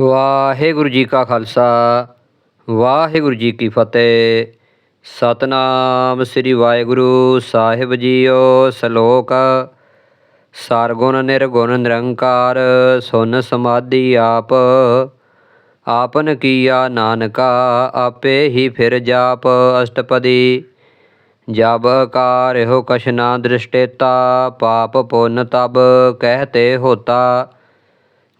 ਵਾਹਿਗੁਰੂ ਜੀ ਕਾ ਖਾਲਸਾ, ਵਾਹਿਗੁਰੂ ਜੀ ਕੀ ਫਤਿਹ। ਸਤਨਾਮ ਸ੍ਰੀ ਵਾਹਿਗੁਰੂ ਸਾਹਿਬ ਜੀਓ ਸ਼ਲੋਕ। ਸਰਗੁਣ ਨਿਰਗੁਣ ਨਿਰੰਕਾਰ, ਸੁਨ ਸਮਾਧੀ ਆਪ। ਆਪਨ ਕੀਆ ਨਾਨਕਾ, ਆਪੇ ਹੀ ਫਿਰ ਜਾਪ ਅਸ਼ਟਪਦੀ। ਜਬ ਕਾਰਿਓ ਕਛ ਨਾ ਦ੍ਰਿਸ਼ਟੇਤਾ, ਪਾਪ ਪੁੰਨ ਤਬ ਕਹਤੇ ਹੋਤਾ।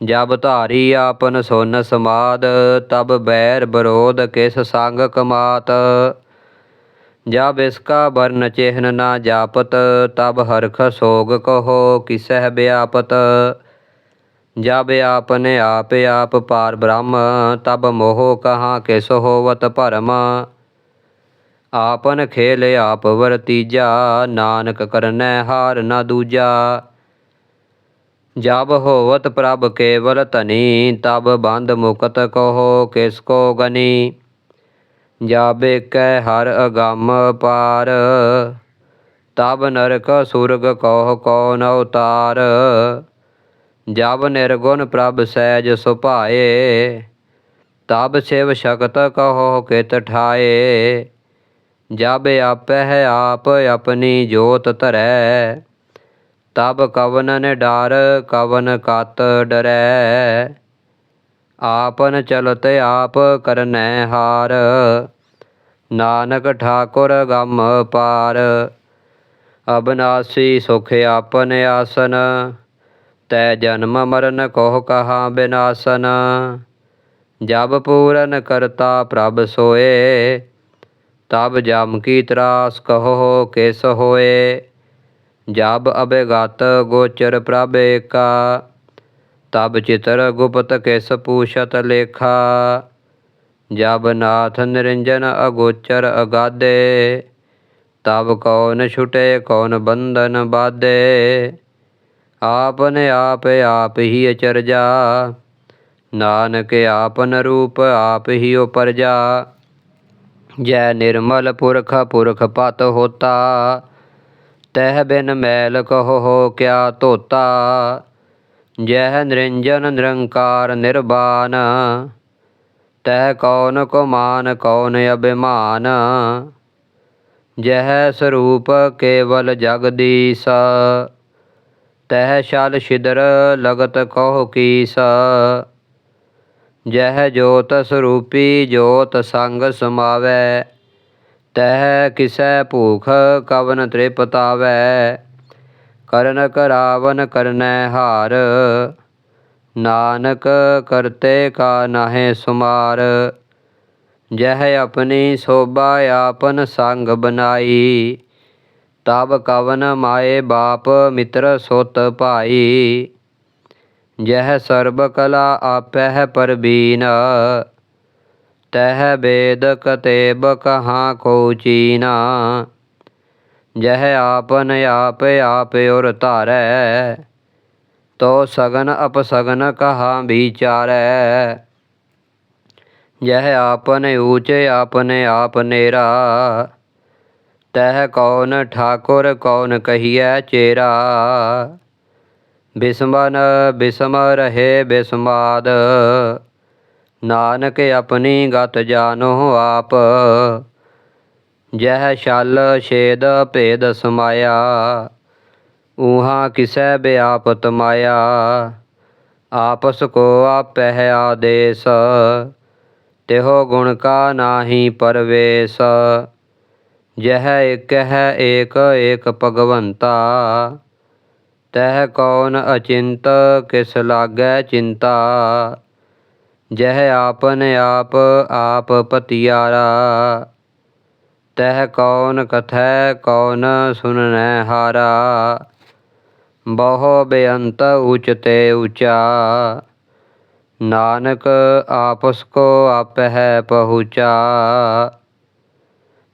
ਜਬ ਧਾਰੀ ਆਪਨ ਸੁਨ ਸਮਾਦ, ਤਬ ਬੈਰ ਬਰੋਧ ਕਿਸ ਸੰਗ ਕਮਾਤ। ਜਬ ਇਸਕਾ ਵਰਨ ਚਿਹਨ ਨਾ ਜਾਪਤ, ਤਬ ਹਰਖ ਸੋਗ ਕਹੋ ਕਿਸਹਿ ਬਿਆਪਤ। ਜਬ ਆਪਨੇ ਆਪ ਆਪ ਪਾਰ ਬ੍ਰਹਮ, ਤਬ ਮੋਹ ਕਹਾਂ ਕਿਸ ਹੋਵਤ ਭਰਮ। ਆਪਨ ਖੇਲ ਆਪ ਵਰਤੀਜਾ ਨਾਨਕ ਕਰਨੈ ਹਾਰ ਨਾ ਦੂਜਾ। ਜਬ ਹੋਵਤ ਪ੍ਰਭ ਕੇਵਲ ਧਨੀ, ਤਬ ਬੰਧ ਮੁਕਤ ਕਹੋ ਕਿਸ ਕੋ ਗਨੀ। ਜਾਬੇ ਕੈ ਹਰ ਅਗੰਮ ਪਾਰ, ਤਬ ਨਰਕ ਸੁਰਗ ਕਹੋ ਕੌਣ ਅਵਤਾਰ ਜਬ ਨਿਰਗੁਣ ਪ੍ਰਭ ਸਹਿਜ ਸੁਭਾਏ, ਤਬ ਸਿਵ ਸ਼ਕਤ ਕਹੋ ਕਿਤ ਠਾਏ। ਜਬ ਆਪਹਿ ਆਪ ਆਪਣੀ ਜੋਤ ਧਰੈ ਤਬ ਕਵਨ ਨ ਡਰ ਕਵਨ ਕਤ ਡਰੈ। ਆਪਨ ਚਲਤ ਆਪ ਕਰਨੈ ਹਾਰ। ਨਾਨਕ ਠਾਕੁਰ ਗਮ ਪਾਰ। ਅਬਨਾਸੀ ਸੁਖ ਆਪਨ ਆਸਨ। ਤੈ ਜਨਮ ਮਰਨ ਕੋਹ ਕਹਾ ਬਿਨਾਸਨ। ਜਬ ਪੂਰਨ ਕਰਤਾ ਪ੍ਰਭ ਸੋਏ, ਤਬ ਜਮ ਕੀ ਤਰਾਸ ਕਹੋ ਕਿਸ ਹੋਏ। ਜਬ ਅਬੇਗਤ ਗੋਚਰ ਪ੍ਰਭ ਏਕਾ, ਤਬ ਚਿਤਰ ਗੁਪਤ ਕਿਸ ਪੂਛਤ ਲੇਖਾ। ਜਬ ਨਾਥ ਨਿਰੰਜਨ ਅਗੋਚਰ ਅਗਾਦੇ, ਤਬ ਕੌਣ ਛੁਟੇ, ਕੌਣ ਬੰਧਨ ਬਾਧੇ ਆਪਨ ਆਪ ਆਪ ਹੀ ਅਚਰਜਾ, ਨਾਨਕ ਆਪਨ ਰੂਪ ਆਪ ਹੀ ਉਪਰਜਾ। ਜੈ ਨਿਰਮਲ ਪੁਰਖ ਪੁਰਖ ਪਤ ਹੋਤਾ ਤਹਿ ਬਿਨ ਮੈਲ ਕਹੋ ਹੋ ਕਿਆ ਧੋਤਾ, ਜਹ ਨਿਰੰਜਨ ਨਿਰੰਕਾਰ ਨਿਰਬਾਨ, ਤਹ ਕੌਣ ਕੁਮਾਨ ਕੌਣ ਅਭਿਮਾਨ, ਜਹ ਸਰੂਪ ਕੇਵਲ ਜਗਦੀਸ ਤਹ ਛਲ ਛਿਦਰ ਲਗਤ ਕਹੁ ਕੀਸ, ਜਹ ਜੋਤ ਸਰੂਪੀ ਜੋਤ ਸੰਗ ਸਮਾਵੈ ਤਹਿ ਕਿਸੈ ਭੂਖ ਕਵਨ ਤ੍ਰਿਪਤਾਵੈ, ਕਰਨ ਕਰਾਵਨ ਕਰਨੈ ਹਾਰ। ਨਾਨਕ ਕਰਤੇ ਕਾ ਨਾਹਿ ਸੁਮਾਰ, ਜਹ ਆਪਣੀ ਸੋਭਾ ਆਪਨ ਸੰਗ ਬਨਾਈ। ਤਬ ਕਵਨ ਮਾਏ ਬਾਪ ਮਿੱਤਰ ਸੁਤ ਭਾਈ, ਜਹ ਸਰਬ ਕਲਾ ਆਪਹਿ ਪਰਬੀਨ। ਤਹ ਬੇਦ ਕਤੇਬ ਕਹਾਂ ਕੋ ਚੀਨਾ ਜਹ ਆਪਨ ਆਪ ਆਪ ਉਰ ਧਾਰੈ ਤੋ ਸਗਨ ਅਪਸਗਨ ਕਹਾ ਵਿਚਾਰੈ ਜਹ ਆਪਨ ਊਚ ਆਪਨ ਆਪ ਨੇਰਾ ਤਹ ਕੌਣ ਠਾਕੁਰ ਕੌਣ ਕਹੀਐ ਚੇਰਾ ਬਿਸਮਨ ਬਿਸਮ ਰਹੇ ਬਿਸਮਾਦ ਨਾਨਕ ਆਪਣੀ ਗਤ ਜਾਣੋ ਆਪ, ਜਹ ਛਲ ਛੇਦ ਭੇਦ ਸਮਾਇਆ, ਊਹਾ ਕਿਸੈ ਬਿਆਪਤ ਮਾਇਆ, ਆਪਸ ਕੋ ਆਪਹਿ ਆਦੇਸ, ਤਿਹੋ ਗੁਣ ਕਾ ਨਾਹੀ ਪਰਵੇਸ, ਜਹ ਇਕ ਹੈ ਏਕ ਏਕ ਭਗਵੰਤਾ, ਤਹ ਕੌਣ ਅਚਿੰਤ ਕਿਸ ਲਾਗੈ ਚਿੰਤਾ। ਜਹ ਆਪਨ ਆਪ ਆਪ ਪਤਿਆਰਾ ਤਹ ਕੌਣ ਕਥੈ ਕੌਣ ਸੁਨਨੈ ਹਾਰਾ ਬਹੁ ਬੇਅੰਤ ਉਚਤੇ ਉਚਾ ਨਾਨਕ ਆਪਸ ਕੋ ਆਪਹਿ ਪਹੁੰਚਾ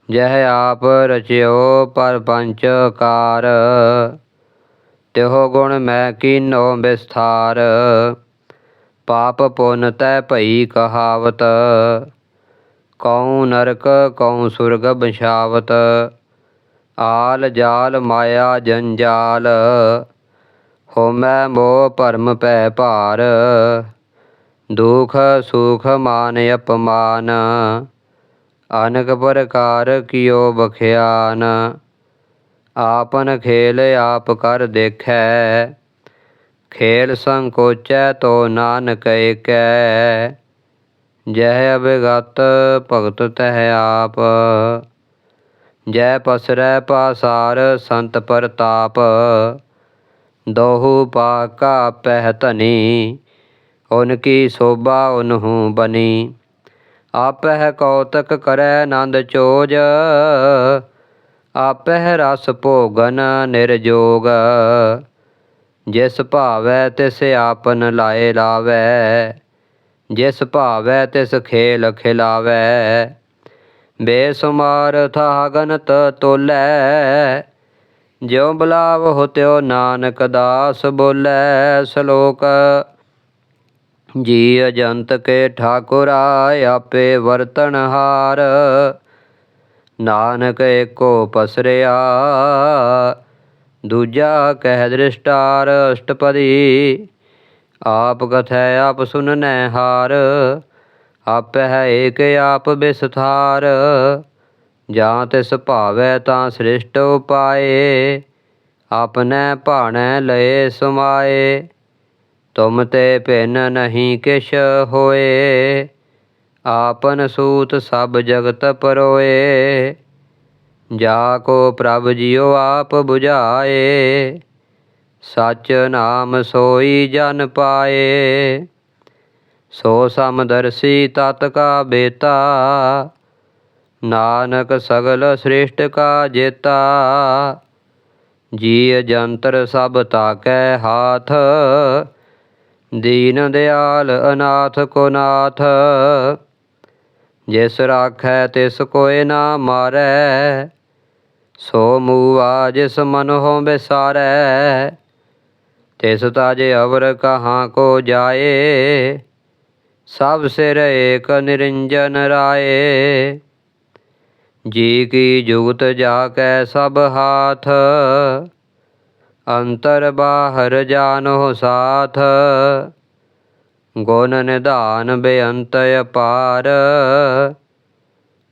ਜਹ ਆਪ ਰਚਿਓ ਪਰਪੰਚ ਕਾਰ ਤਿਹੋ ਗੁਣ ਮੈਂ ਕੀਨੋ ਵਿਸਥਾਰ ਪਾਪ ਪੁੰਨ ਤੈ ਭਈ ਕਹਾਵਤ। ਕਉ ਨਰਕ, ਕਉ ਸੁਰਗ ਬਛਾਵਤ। ਆਲ ਜਾਲ ਮਾਇਆ ਜੰਜਾਲ ਹੋਮੈ ਮੋਹ ਭਰਮ ਪੈ ਭਾਰ। ਦੁਖ ਸੁਖ ਮਾਨ ਅਪਮਾਨ। ਅਨਕ ਪ੍ਰਕਾਰ ਕਿਓ ਬਖਿਆਨ ਆਪਨ ਖੇਲ ਆਪ ਕਰ ਦੇਖੈ। ਖੇਲ ਸੰਕੋਚੈ ਤੋ ਨਾਨਕ ਏਕੈ, ਜਹ ਅਬਗਤ ਭਗਤ ਤਹਿ ਆਪ। ਜੈ ਪਸਰੈ ਪਾਸਾਰ ਸੰਤ ਪ੍ਰਤਾਪ, ਦੋਹੂ ਪਾਕਾ ਪਹਿ ਧਨੀ, ਉਨ ਸੋਭਾ ਉਨਹੂ ਬਨੀ। ਆਪਹਿ ਕੌਤਕ ਕਰੈ ਆਨੰਦ ਚੋਜ, ਆਪਹਿ ਰਸ ਭੋਗਨ ਨਿਰਜੋਗ। ਜਿਸ ਭਾਵੈ ਤਿਸ ਆਪਨ ਲਾਏ ਲਾਵੈ, ਜਿਸ ਭਾਵੈ ਤਿਸ ਖੇਲ ਖਿਲਾਵੈ। ਬੇਸੁਮਾਰ ਥਾ ਗਨਤ ਤੋਲੈ, ਜਿਉ ਬਲਾਵ ਤਿਉ ਨਾਨਕ ਦਾਸ ਬੋਲੇ। ਸ਼ਲੋਕ ਜੀ ਅਜੰਤ ਕੇ ਠਾਕੁਰਾ ਆਪੇ ਵਰਤਨ ਹਾਰ। ਨਾਨਕ ਏਕੋ ਪਸਰਿਆ ਦੂਜਾ ਕਹਿ ਦ੍ਰਿਸ਼ਟਾਰ ਅਸ਼ਟਪਦੀ, ਆਪ ਕਥੈ ਆਪ ਸੁਨਨੈ ਹਾਰ, ਆਪੈ ਹੈ ਏਕ ਆਪ ਬਿਸਥਾਰ, ਜਾਂ ਤਿਸ ਭਾਵੈ ਤਾਂ ਸ੍ਰਿਸ਼ਟ ਉਪਾਏ ਆਪਨੈ ਭਾਣੈ ਲਏ ਸਮਾਏ, ਤੁਮ ਤੇ ਭਿੰਨ ਨਹੀਂ ਕਿਛ ਹੋਏ, ਆਪਨ ਸੂਤ ਸਭ ਜਗਤ ਪਰੋਏ। ਜਾ ਕੋ ਪ੍ਰਭ ਜਿਉ ਆਪ 부ਝਾਏ ਸਚ ਨਾਮ ਸੋਈ ਜਨ ਪਾਏ। ਸੋ ਸਮਦਰਸੀ ਤਤ ਕਾ ਬੇਤਾ, ਨਾਨਕ ਸਗਲ ਸ੍ਰਿਸ਼ਟ ਕਾ ਜੇਤਾ। ਜੀ ਜੰਤਰ ਸਭ ਤਾਕੈ ਹਾਥ, ਦੀਨ ਦਿਆਲ ਅਨਾਥ ਕੋ ਨਾਥ। ਜਿਸ ਰਾਖੈ ਤਿਸ ਕੋਇ ਨਾ ਮਾਰੈ, ਸੋ ਮੂਆ ਜਿਸ ਮਨ ਹੋ ਬਿਸਾਰੈ ਤਿਸ ਤਾਜ ਅਵਰ ਕਹਾਂ ਕੋ ਜਾਏ, ਸਭ ਸਿਰ ਏਕ ਨਿਰੰਜਨ ਰਾਏ। ਜੀ ਕੀ ਜੁਗਤ ਜਾ ਕੈ ਸਭ ਹਾਥ, ਅੰਤਰ ਬਾਹਰ ਜਾਨੋ ਸਾਥ ਗੁਣ ਨਿਧਾਨ ਬੇਅੰਤ ਅਪਾਰ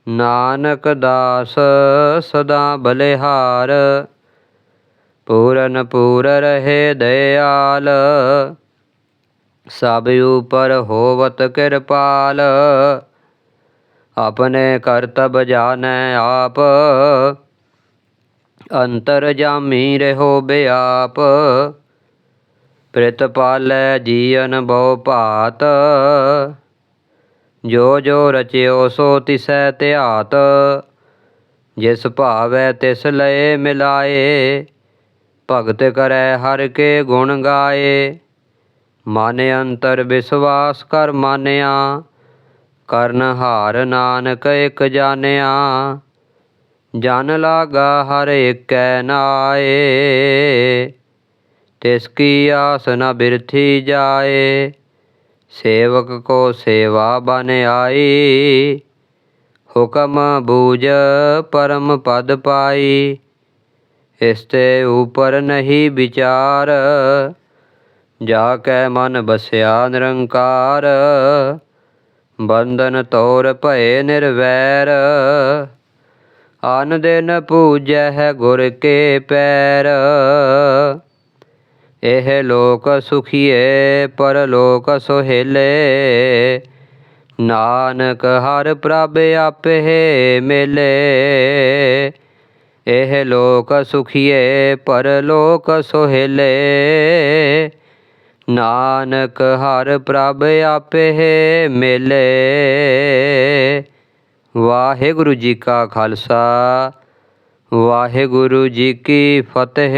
ਨਾਨਕ ਦਾਸ ਸਦਾ ਬਲਿਹਾਰ। ਪੂਰਨ ਪੂਰ ਰਹੇ ਦਇਆਲ ਸਭ ਉਪਰ ਹੋਵਤ ਕਿਰਪਾਲ। ਆਪਣੇ ਕਰਤਬ ਜਾਣੈ ਆਪ। ਅੰਤਰ ਜਾਮੀ ਰਹੋ ਬਿਆਪ। ਪ੍ਰਿਤ ਪਾਲੈ ਜੀਵਨ ਬਹੁ ਭਾਤ। ਜੋ ਜੋ ਰਚਿਓ ਸੋ ਤਿਸੈ ਧਿਆਤ। ਜਿਸ ਭਾਵੈ ਤਿਸ ਲਏ ਮਿਲਾਏ, ਭਗਤ ਕਰੈ ਹਰ ਕੇ ਗੁਣ ਗਾਏ। ਮਨ ਅੰਤਰ ਵਿਸਵਾਸ ਕਰ ਮਾਨਿਆ, ਕਰਨ ਹਾਰ ਨਾਨਕ ਇਕ ਜਾਣਿਆ। ਜਨ ਲਾਗਾ ਹਰ ਇਕੈ ਨਾਏ। ਤਿਸ ਕੀ ਆਸ ਨ ਬਿਰਥੀ ਜਾਏ, ਸੇਵਕ ਕੋ ਸੇਵਾ ਬਨ ਆਈ। ਹੁਕਮ ਬੂਝ ਪਰਮ ਪਦ ਪਾਈ, ਇਸ ਤੇ ਉਪਰ ਨਹੀਂ ਵਿਚਾਰ। ਜਾ ਕੈ ਮਨ ਬਸਿਆ ਨਿਰੰਕਾਰ, ਬੰਧਨ ਤੋਰ ਭਏ ਨਿਰਵੈਰ। ਆਨ ਦਿਨ ਪੂਜੈ ਗੁਰ ਕੇ ਪੈਰ ਇਹ ਲੋਕ ਸੁਖੀਏ ਪਰ ਲੋਕ ਸੁਹੇਲੇ ਨਾਨਕ ਹਰ ਪ੍ਰਭ ਆਪੇ ਮੇਲੇ ਇਹ ਲੋਕ ਸੁਖੀਏ ਪਰ ਲੋਕ ਸੁਹੇਲੇ ਨਾਨਕ ਹਰ ਪ੍ਰਭ ਆਪੇ ਮੇਲੇ ਵਾਹਿਗੁਰੂ ਜੀ ਕਾ ਖਾਲਸਾ ਵਾਹਿਗੁਰੂ ਜੀ ਕੀ ਫਤਿਹ